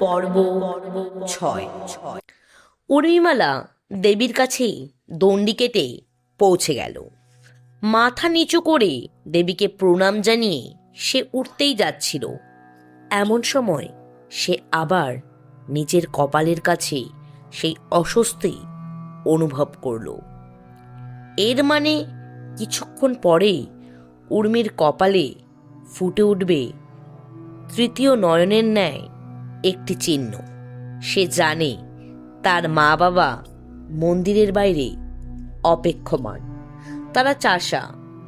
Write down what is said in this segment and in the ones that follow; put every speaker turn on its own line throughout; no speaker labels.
পর্ব ছয়। উর্মিমালা দেবীর কাছেই দণ্ডি কেটে পৌঁছে গেল। মাথা নিচু করে দেবীকে প্রণাম জানিয়ে সে উঠতেই যাচ্ছিল। এমন সময় সে আবার নিজের কপালের কাছে সেই অস্বস্তি অনুভব করল। এর মানে কিছুক্ষণ পরেই উর্মির কপালে ফুটে উঠবে তৃতীয় নয়নের ন্যায় একটি চিহ্ন। সে জানে তার মা বাবা মন্দিরের বাইরে অপেক্ষমান। তারা চাষা,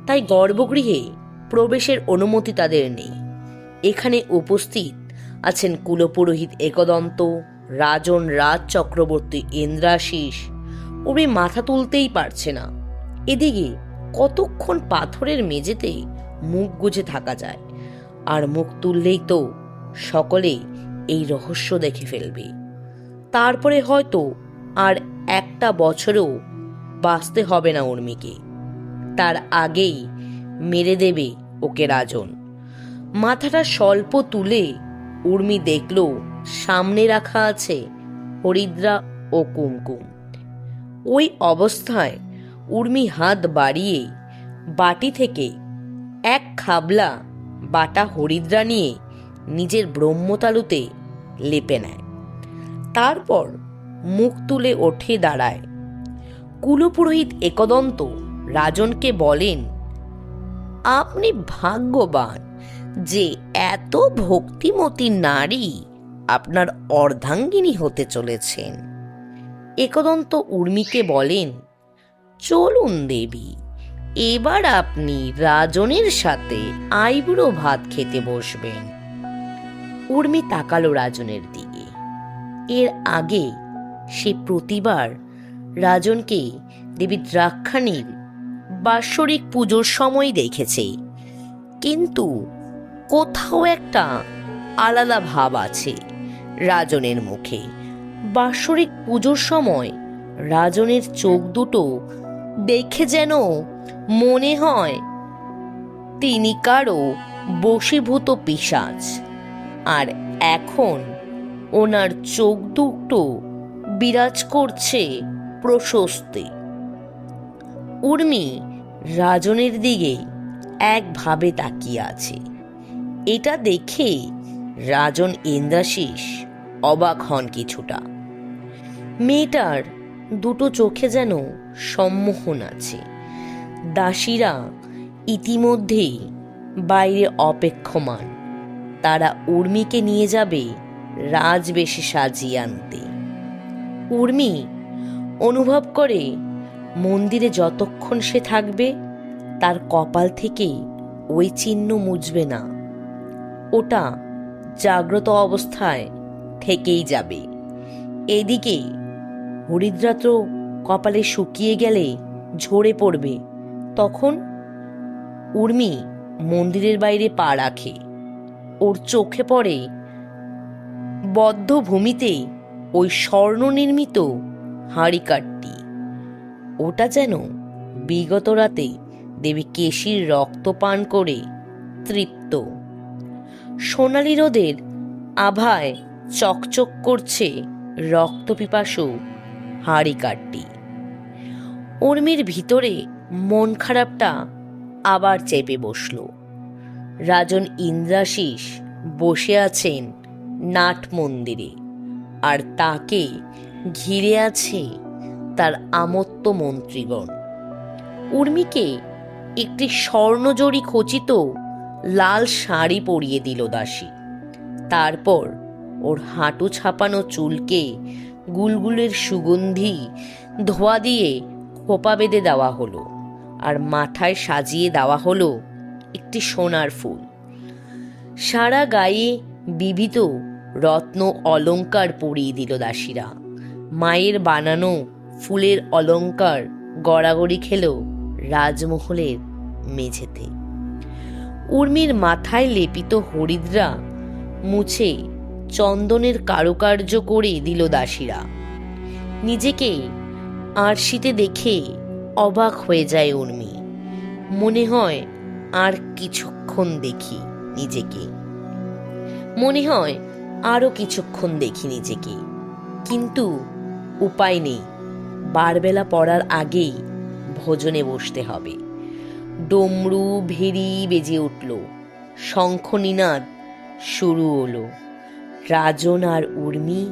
তাই গর্ভগৃহে প্রবেশের অনুমতি তাদের নেই। এখানে উপস্থিত আছেন কুলপুরোহিত একদন্ত, রাজন রাজ চক্রবর্তী ইন্দ্রাশিস উনি মাথা তুলতেই পারছে না। এদিকে কতক্ষণ পাথরের মেঝেতে মুখ গুজে থাকা যায়। আর মুখ তুললেই তো সকলে এই রহস্য দেখে ফেলবে। তারপরে হয়তো আর একটা বছরও বাঁচতে হবে না উর্মিকে। তার আগেই মেরে দেবে ওকে রাজন। মাথাটা স্বল্প তুলে উর্মি দেখল সামনে রাখা আছে হরিদ্রা ও কুমকুম। ওই অবস্থায় উর্মি হাত বাড়িয়ে বাটি থেকে এক খাবলা বাটা হরিদ্রা নিয়ে নিজের ব্রহ্মতালুতে লেপে নেয়। তারপর মুখ তুলে ওঠে দাঁড়ায়। কুলপুরোহিত একদন্ত রাজনকে বলেন, আপনি ভাগ্যবান যে এত ভক্তিমতী নারী আপনার অর্ধাঙ্গিনী হতে চলেছেন। একদন্ত উর্মিকে বলেন, চলুন দেবী এবার আপনি রাজনের সাথে আইবুড়ো ভাত খেতে বসবেন। উর্মি তাকালো রাজনের দিকে। এর আগে সে প্রতিবার রাজনকে দেবী দ্রাক্ষাণীর বাৎসরিক পুজোর সময় দেখেছে। কিন্তু কোথাও একটা আলাদা ভাব আছে রাজনের মুখে। বাৎসরিক পুজোর সময় রাজনের চোখ দুটো দেখে যেন মনে হয় তিনি কারও বশীভূত পিসাজ আর এখন ওনার চোখ দুটো বিরাজ করছে প্রশস্তি। উর্মি রাজনের দিকে একভাবে তাকিয়ে আছে। এটা দেখে রাজন ইন্দ্রাশিস অবাক হন কিছুটা। মেয়েটার দুটো চোখে যেন সম্মোহন আছে। দাসীরা ইতিমধ্যেই বাইরে অপেক্ষমান। তারা উর্মিকে নিয়ে যাবে রাজবেশে সাজিয়ে আনতে। উর্মি অনুভব করে মন্দিরে যতক্ষণ সে থাকবে, তার কপাল থেকে ওই চিহ্ন মুছবে না। ওটা জাগ্রত অবস্থায় থেকেই যাবে। এদিকে হরিদ্রা তো কপালে শুকিয়ে গেলে ঝরে পড়বে। তখন উর্মি মন্দিরের বাইরে পা রাখে। ওর চোখে পড়ে বদ্ধ ভূমিতে ওই স্বর্ণ নির্মিত হাঁড়িকাঠটি। ওটা যেন বিগত রাতে দেবী কেশির রক্ত পান করে তৃপ্ত। সোনালি রোদের আভায় চকচক করছে রক্তপিপাসু হাঁড়িকাঠটি। উর্মির ভিতরে মন খারাপটা আবার চেপে বসল। রাজন ইন্দ্রাশিস বসে আছেন নাট মন্দিরে আর তাকে ঘিরে আছে তার আমত্ত মন্ত্রীগণ। উর্মিকে একটি স্বর্ণজরি খচিত লাল শাড়ি পরিয়ে দিল দাসী। তারপর ওর হাঁটু ছাপানো চুলকে গুলগুলের সুগন্ধি ধোয়া দিয়ে খোপা বেঁধে দেওয়া হলো। আর মাথায় সাজিয়ে দেওয়া হলো একটি সোনার ফুল। সারা গায়ে বিবিধ রত্ন অলংকার পরিয়ে দিল দাসীরা। মায়ের বানানো ফুলের অলংকার গড়াগড়ি খেল রাজমহলের মেঝেতে। উর্মির মাথায় লেপিত হরিদ্রা মুছে চন্দনের কারুকার্য করে দিল দাসীরা। নিজেকে আরশিতে দেখে অবাক হয়ে যায় উর্মি। মনে হয় আর কিছুক্ষণ দেখি নিজেকে। মনে হয় আরও কিছুক্ষণ দেখি নিজেকে। কিন্তু উপায় নেই। বারবেলা পড়ার আগেই ভোজনে বসতে হবে। ডমরু ভেরি বেজে উঠল। শঙ্খনিনাদ শুরু হলো। রাজন আর উর্মি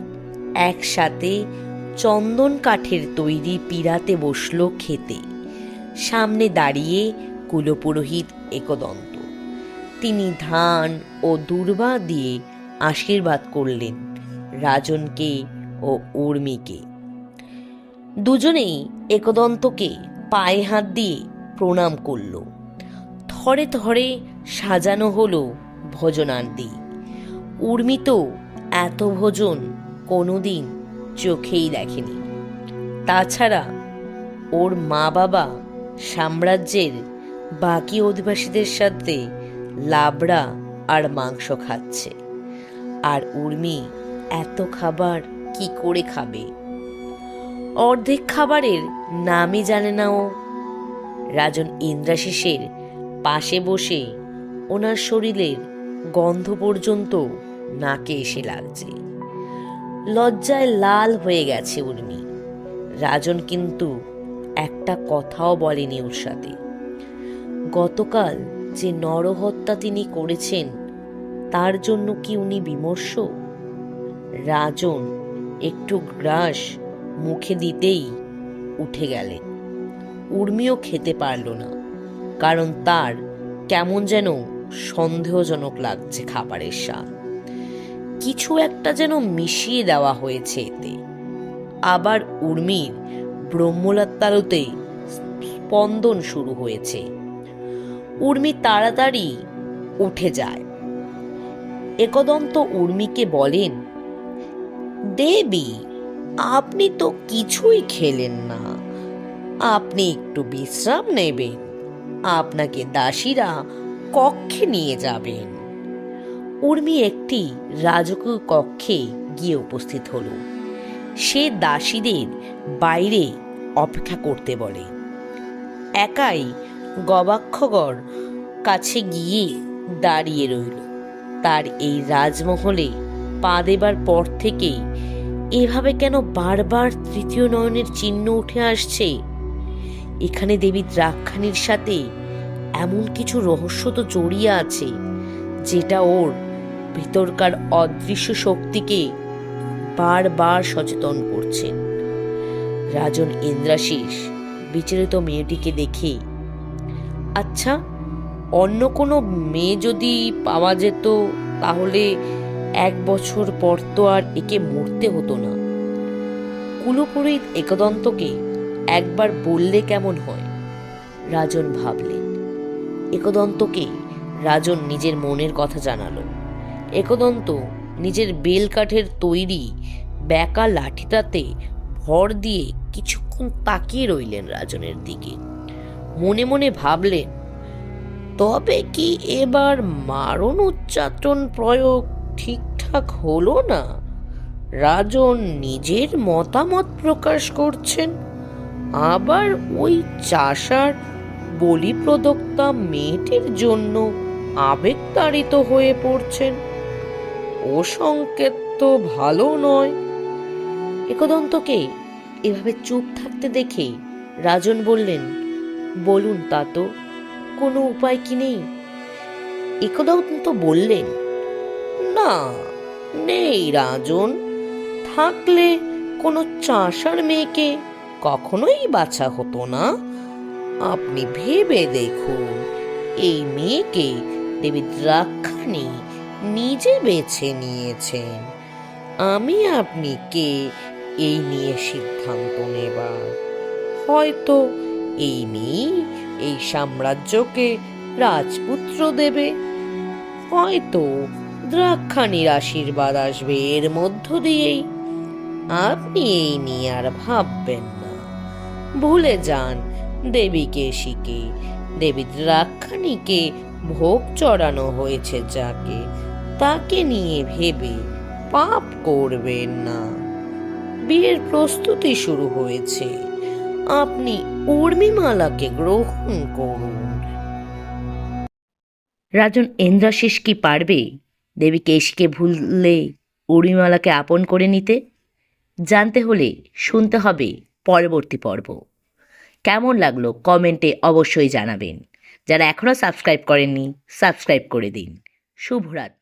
একসাথে চন্দন কাঠের তৈরি পিড়াতে বসল খেতে সামনে দাঁড়িয়ে কুলপুরোহিত একদন্ত। তিনি ধান ও দুর্বা দিয়ে আশীর্বাদ করলেন রাজনকে ও উর্মিকে। দুজনেই একদন্তকে পায়ে হাত দিয়ে প্রণাম করল। থরে থরে সাজানো হলো ভোজনান্তি উর্মি তো এত ভোজন কোনোদিন চোখেই দেখেনি। তাছাড়া ওর মা বাবা সাম্রাজ্যের বাকি অধিবাসীদের সাথে লাবড়া আর মাংস খাচ্ছে। আর উর্মি এত খাবার কি করে খাবে? অর্ধেক খাবারের নামই জানে না ও। রাজন ইন্দ্রাশিসের পাশে বসে ওনার শরীরের গন্ধ পর্যন্ত নাকে এসে লাগছে। লজ্জায় লাল হয়ে গেছে উর্মি। রাজন কিন্তু একটা কথাও বলেনি ওর সাথে। গতকাল যে নরহত্যা তিনি করেছেন, তার জন্য কি উনি বিমর্ষ? রাজন একটু গ্রাস মুখে দিতেই উঠে গেলেন। উর্মিও খেতে পারল না, কারণ তার কেমন যেন সন্দেহজনক লাগছে খাবারের স্বাদ। কিছু একটা যেন মিশিয়ে দেওয়া হয়েছে এতে। আবার উর্মির ব্রহ্মলাত্তারতে স্পন্দন শুরু হয়েছে। উর্মি তাড়াতাড়ি উঠে যায়। একদন্ত উর্মিকে বলেন, দেবী, আপনি তো কিছুই খেলেন না। আপনি একটু বিশ্রাম নেবেন। আপনাকে দাসীরা কক্ষে নিয়ে যাবেন। উর্মি একটি রাজকীয় কক্ষে গিয়ে উপস্থিত হলো। সে দাসীদের বাইরে অপেক্ষা করতে বলে। একাই গবাক্ষগর কাছে গিয়ে দাঁড়িয়ে রইল। তার এই রাজমহলে পা দেবার পর থেকেই এভাবে কেন বারবার তৃতীয় নয়নের চিহ্ন উঠে আসছে? এখানে দেবী দ্রাক্ষানির সাথে এমন কিছু রহস্য তো জড়িয়ে আছে, যেটা ওর ভিতরকার অদৃশ্য শক্তিকে বারবার সচেতন করছেন রাজন ইন্দ্রাশিস বিচলিত মেয়েটিকে দেখে আচ্ছা অন্য কোনো মেয়ে যদি পাওয়া যেত, তাহলে এক বছর পর তো আর একে মরতে হতো না। কুলপুরোহিত একদন্তকে একবার বললে কেমন হয়? রাজন ভাবলেন একদন্তকে রাজন নিজের মনের কথা জানালো। একদন্ত নিজের বেলকাঠের তৈরি ব্যাকা লাঠিটাতে ভর দিয়ে কিছুক্ষণ তাকিয়ে রইলেন রাজনের দিকে। মনে মনে ভাবলেন, তবে কি এবার মারণ উচ্চাটন প্রয়োগ ঠিকঠাক হলো না? রাজন নিজের মতামত প্রকাশ করছেন, আবার ওই চাষার বলি প্রদক্তা মেয়েটির জন্য আবেগতাড়িত হয়ে পড়ছেন। ও সংকেত তো ভালো নয়। একদন্তকে এভাবে চুপ থাকতে দেখে রাজন বললেন, বলুন তা তো কোনো উপায় কি নেই? একদন্ত বললেন, না, নেই রাজন। থাকলে কোনো চাষার মেয়েকে কখনোই বাছা হতো না। আপনি ভেবে দেখুন, এই মেয়েকে দেবী দ্রাক্ষানি নিজে বেছে নিয়েছেন। আমি আপনি কে এই নিয়ে সিদ্ধান্ত নেবার। হয়তো এই মেয়েই এই সাম্রাজ্যকে রাজপুত্র দেবে। হয়তো দ্রাক্ষানির আশীর্বাদ আসবে এর মধ্য দিয়েই। আপনি এই নিয়ে আর ভাববেন না। ভুলে যান দেবীকে শিখে দেবী দ্রাক্ষানিকে ভোগ চড়ানো হয়েছে যাকে। তাকে নিয়ে ভেবে পাপ করবেন না। বিয়ের প্রস্তুতি শুরু হয়েছে। আপনি উর্মিমালাকে গ্রহণ করুন। রাজন ইন্দ্রাশিস কি পারবে? দেবী কেশকে ভুললে উর্মিমালাকে আপন করে নিতে? জানতে হলে শুনতে হবে পরবর্তী পর্ব। কেমন লাগল কমেন্টে অবশ্যই জানাবেন। যারা এখনও সাবস্ক্রাইব করেননি, সাবস্ক্রাইব করে দিন। শুভরাত্রি।